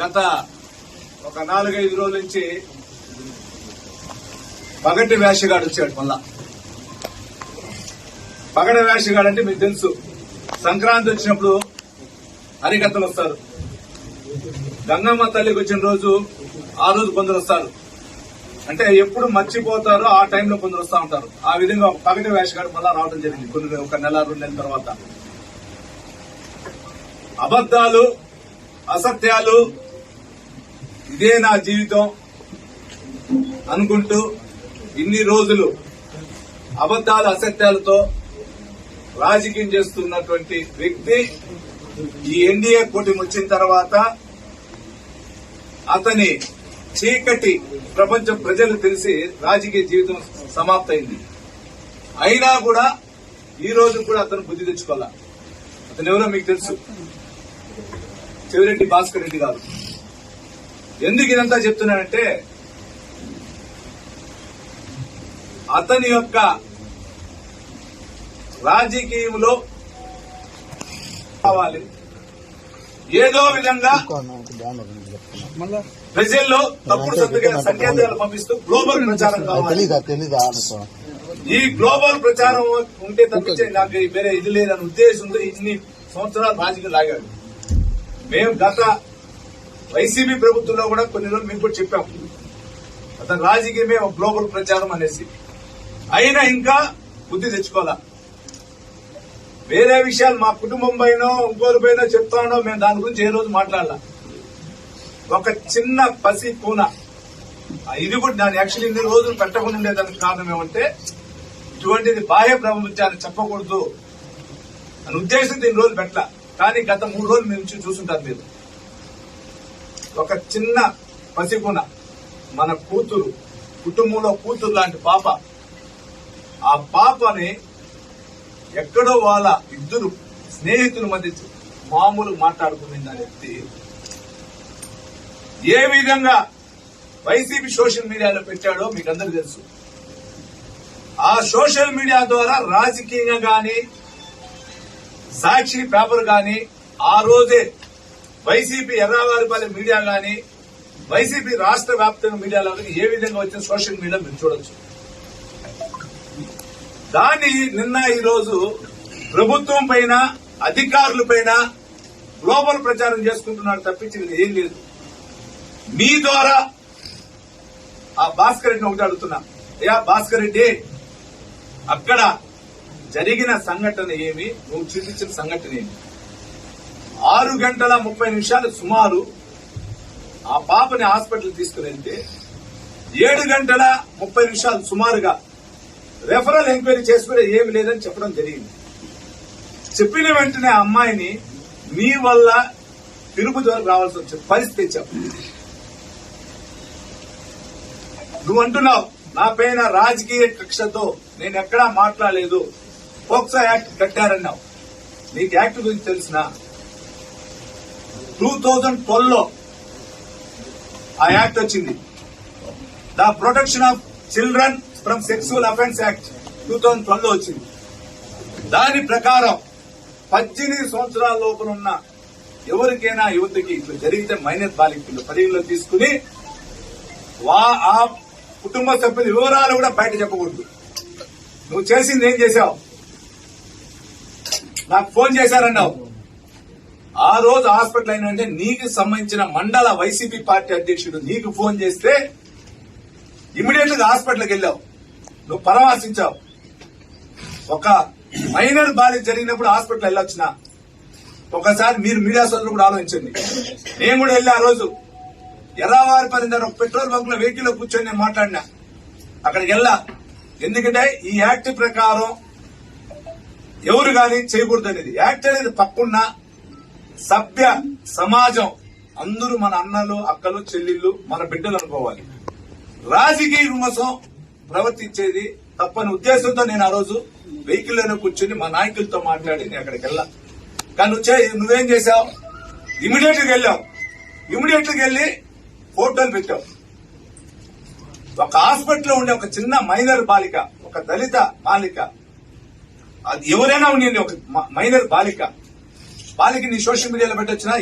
గత ఒక నాలుగైదు రోజుల నుంచి పగటి వేషగాడు వచ్చాడు మళ్ళా. పగటి వేషగాడు అంటే మీకు తెలుసు. సంక్రాంతి వచ్చినప్పుడు హరికథలు వస్తారు. గంగమ్మ తల్లికి వచ్చిన రోజు ఆ రోజు కొందరు వస్తారు. అంటే ఎప్పుడు మర్చిపోతారో ఆ టైంలో కొందరు వస్తూ ఉంటారు. ఆ విధంగా ఒక పగటి వేషగాడు మళ్ళా రావడం జరిగింది. కొన్ని ఒక నెల రెండు నెలల తర్వాత. అబద్ధాలు అసత్యాలు ఇదే నా జీవితం అనుకుంటూ ఇన్ని రోజులు అబద్ధాలు అసత్యాలతో రాజకీయం చేస్తున్నటువంటి వ్యక్తి ఈ ఎన్డీఏ కూటమి వచ్చిన తర్వాత అతని చీకటి ప్రపంచ ప్రజలు తెలిసి రాజకీయ జీవితం సమాప్తయింది. అయినా కూడా ఈ రోజు కూడా అతను బుద్ధి తెచ్చుకోవాల? అతను ఎవరో మీకు తెలుసు. చెవిరెడ్డి భాస్కర్ రెడ్డి గారు. ఎందుకు ఇదంతా చెప్తున్నానంటే అతని యొక్క రాజకీయంలో కావాలి. ఏదో విధంగా ప్రజల్లో తప్పుడు సంకేత సంకేతాలు పంపిస్తూ గ్లోబల్ ప్రచారం కావాలి. ఈ గ్లోబల్ ప్రచారం ఉంటే తప్పించే నాకు వేరే ఇది లేదని ఉద్దేశంతో ఇన్ని సంవత్సరాలు రాజకీయం లాగాడు. మేము గత వైసీపీ ప్రభుత్వంలో కూడా కొన్ని రోజులు మీకు కూడా చెప్పాం. గత రాజకీయమే ఒక గ్లోబల్ ప్రచారం అనేసి. అయినా ఇంకా బుద్ధి తెచ్చుకోవాలా? వేరే విషయాలు మా కుటుంబం పైన ఇంకోరి పైన చెప్తానో మేము దాని గురించి ఏ రోజు మాట్లాడాల? ఒక చిన్న పసి కూన ఇది కూడా దాని యాక్చువల్లీ ఇన్ని రోజులు పెట్టకుండా ఉండేదానికి కారణం ఏమంటే ఇటువంటిది బాహ్య ప్రపంచాన్ని చెప్పకూడదు అని ఉద్దేశంతో ఇన్ని రోజులు పెట్టాలి? కానీ గత మూడు రోజులు నుంచి చూసుంటారు మీరు. ఒక చిన్న పసిగుణ మన కూతురు కుటుంబంలో కూతురు లాంటి పాప. ఆ పాపని ఎక్కడో వాళ్ళ ఇద్దరు స్నేహితుల మధ్య మామూలు మాట్లాడుకునే వ్యక్తి. ఏ విధంగా వైసీపీ సోషల్ మీడియాలో పెట్టాడో మీకు అందరికీ తెలుసు. ఆ సోషల్ మీడియా ద్వారా రాజకీయంగా కానీ సాక్షి పేపర్ గాని ఆ రోజే వైసీపీ ఎర్రావారిపల్లి మీడియా గాని వైసీపీ రాష్ట్ర వ్యాప్తంగా మీడియాలో ఏ విధంగా వచ్చిన సోషల్ మీడియా మీరు చూడొచ్చు. దాన్ని నిన్న ఈరోజు ప్రభుత్వం పైన అధికారుల పైన గ్లోబల్ ప్రచారం చేసుకుంటున్నాడు తప్పించి ఏం లేదు. మీ ద్వారా ఆ భాస్కర్ రెడ్డిని ఒకటి అడుగుతున్నా. అయ్యా భాస్కర్ రెడ్డి అక్కడ జరిగిన సంఘటన ఏమి? నువ్వు చూపించిన సంఘటన ఏమి? ఆరు గంటల ముప్పై నిమిషాలు సుమారు ఆ పాపని హాస్పిటల్ తీసుకుని వెళ్తే ఏడు గంటల ముప్పై నిమిషాలు సుమారుగా రెఫరల్ ఎంక్వైరీ చేసుకునే ఏమి లేదని చెప్పడం జరిగింది. చెప్పిన వెంటనే ఆ అమ్మాయిని మీ వల్ల తిరుపతి వరకు రావాల్సి వచ్చిన పరిస్థితి తెచ్చావు నువ్వు అంటున్నావు నా పైన రాజకీయ కక్షతో నేను ఎక్కడా మాట్లాడలేదు. పోక్సో యాక్ట్ కట్టారన్నావు నీకు యాక్ట్ గురించి తెలిసిన? టూ థౌజండ్ ట్వెల్వ్లో ఆ యాక్ట్ వచ్చింది. The protection of children from sexual offence act two thousand ట్వెల్వ్లో వచ్చింది. దాని ప్రకారం పద్దెనిమిది సంవత్సరాల లోపల ఉన్న ఎవరికైనా యువతికి ఇట్లా జరిగితే మైనర్ బాలికలు పరిగణలో తీసుకుని వా ఆ కుటుంబ సభ్యుల వివరాలు కూడా బయట చెప్పకూడదు. నువ్వు చేసింది ఏం చేశావు నాకు ఫోన్ చేశారన్నావు. ఆ రోజు హాస్పిటల్ అయినంటే నీకు సంబంధించిన మండల వైసీపీ పార్టీ అధ్యక్షుడు నీకు ఫోన్ చేస్తే ఇమీడియట్గా హాస్పిటల్కి వెళ్ళావు. నువ్వు పరామర్శించావు. ఒక మైనర్ బాధ జరిగినప్పుడు హాస్పిటల్ వెళ్ళొచ్చిన. ఒకసారి మీరు మీడియా సోదరులు కూడా ఆలోచించండి. నేను కూడా వెళ్ళా ఆ రోజు. ఎర్రవారి పని ఒక పెట్రోల్ బంక్లో వెహికల్లో కూర్చొని నేను మాట్లాడినా. అక్కడికి వెళ్ళా. ఎందుకంటే ఈ యాక్ట్ ప్రకారం ఎవరు గాని చేయకూడదు అనేది. యాక్ట్ అనేది తప్పున్న సభ్య సమాజం. అందరూ మన అన్నలు అక్కలు చెల్లెళ్ళు మన బిడ్డలు అనుకోవాలి. రాజకీయ రుమసం ప్రవర్తించేది తప్పని ఉద్దేశంతో నేను ఆ రోజు వెహికల్లోనే కూర్చొని మా నాయకులతో మాట్లాడి నేను అక్కడికి వెళ్ళా కానీ వచ్చే నువ్వేం చేశావు? ఇమీడియట్గా వెళ్ళావు. ఇమీడియట్గా వెళ్ళి ఫోటోలు పెట్టావు. ఒక హాస్పిటల్లో ఉండే ఒక చిన్న మైనర్ బాలిక ఒక దళిత బాలిక ఎవరైనా ఉండండి ఒక మైనర్ బాలిక. బాలిక నీ సోషల్ మీడియాలో పెట్టొచ్చినా